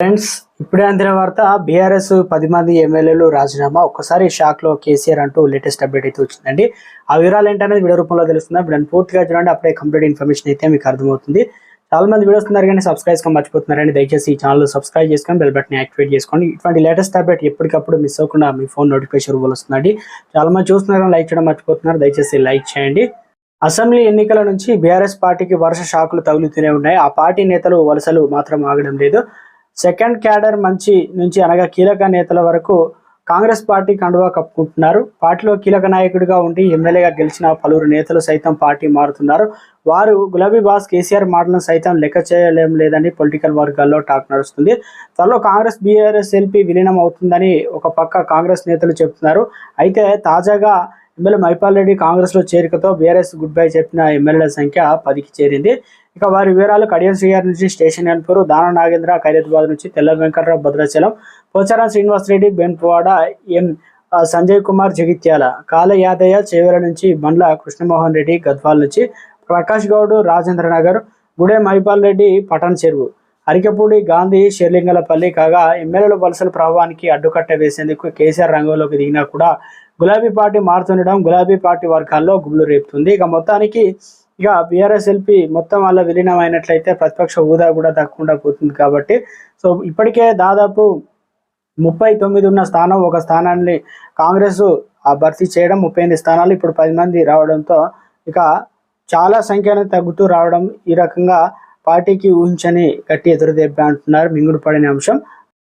Friends ఇప్పుడే అందిన వార్త బీఆర్ఎస్ పది మంది ఎమ్మెల్యేలు రాజీనామా. ఒక్కసారి షాక్లో కేసీఆర్ అంటూ లేటెస్ట్ అప్డేట్ అయితే వచ్చిందండి. ఆ వివరాలు ఏంటనేది వీడియో రూపంలో తెలుస్తుంది. వీడియో పూర్తిగా చూడండి అప్పుడే కంప్లీట్ ఇన్ఫర్మేషన్ అయితే మీకు అర్థమవుతుంది. చాలా మంది వీడియోస్ ఉన్నారు కానీ సబ్స్క్రైబ్గా మర్చిపోతున్నారని దయచేసి ఈ ఛానల్ సబ్స్క్రైబ్ చేసుకొని బెల్ బటన్ యాక్టివేట్ చేసుకోండి. ఇటువంటి లేటెస్ట్ అప్డేట్ ఎప్పటికప్పుడు మిస్ అవ్వకుండా మీ ఫోన్ నోటిఫికేషన్ రూపంలో వస్తుందండి. చాలా మంది చూస్తున్నారు లైక్ చేయడం మర్చిపోతున్నారు దయచేసి లైక్ చేయండి. అసెంబ్లీ ఎన్నికల నుంచి బీఆర్ఎస్ పార్టీకి వరుస షాకులు తగులుతూనే ఉన్నాయి. ఆ పార్టీ నేతలు వలసలు మాత్రం ఆగడం లేదు. సెకండ్ క్యాడర్ మంచి నుంచి అనగా కీలక నేతల వరకు కాంగ్రెస్ పార్టీ కండువా కప్పుకుంటున్నారు. పార్టీలో కీలక నాయకుడిగా ఉండి ఎమ్మెల్యేగా గెలిచిన పలువురు నేతలు సైతం పార్టీ మారుతున్నారు. వారు గులాబీ బాస్ కేసీఆర్ మాటలను సైతం లెక్క చేయలేం లేదని పొలిటికల్ వర్గాల్లో టాక్ నడుస్తుంది. త్వరలో కాంగ్రెస్ బీఆర్ఎస్ ఎల్పీ విలీనం అవుతుందని ఒక పక్క కాంగ్రెస్ నేతలు చెబుతున్నారు. అయితే తాజాగా ఎమ్మెల్యే మైపాల్ రెడ్డి కాంగ్రెస్లో చేరికతో బీఆర్ఎస్ గుడ్ బై చెప్పిన ఎమ్మెల్యేల సంఖ్య పదికి చేరింది. ఇక వారి వివరాలు కడియం శ్రీగారి నుంచి స్టేషన్ ఎన్పూరు దాన నాగేంద్ర ఖైరతాబాద్ నుంచి తెల్ల వెంకట్రావు భద్రాచలం పోచారం శ్రీనివాస్ రెడ్డి బెన్పువాడ ఎం సంజయ్ కుమార్ జగిత్యాల కాల యాదయ్య చేవెల నుంచి బండ్ల కృష్ణమోహన్ రెడ్డి గద్వాల్ నుంచి ప్రకాష్ గౌడ్ రాజేంద్ర నగర్ గుడే మైపాల్ రెడ్డి పటాన్ చెరువు. అరికపూడి గాంధీ షెర్లింగలపల్లి కాగా ఎమ్మెల్యేల వలసల ప్రభావానికి అడ్డుకట్ట వేసేందుకు కేసీఆర్ రంగంలోకి దిగినా కూడా గులాబీ పార్టీ మారుతుండడం గులాబీ పార్టీ వర్గాల్లో గుబులు రేపుతుంది. ఇక మొత్తానికి ఇక బీఆర్ఎస్ ఎల్పీ మొత్తం వల్ల విలీనం అయినట్లయితే ప్రతిపక్ష హోదా కూడా తక్కువ పోతుంది కాబట్టి సో ఇప్పటికే దాదాపు ముప్పై తొమ్మిది ఉన్న స్థానం ఒక స్థానాన్ని కాంగ్రెస్ ఆ భర్తీ చేయడం ముప్పై ఎనిమిది స్థానాలు ఇప్పుడు పది మంది రావడంతో ఇక చాలా సంఖ్యను తగ్గుతూ రావడం ఈ రకంగా పార్టీకి ఊహించని గట్టి ఎదురుదెబ్బ అంటున్నారు మింగుడు పడిన అంశం.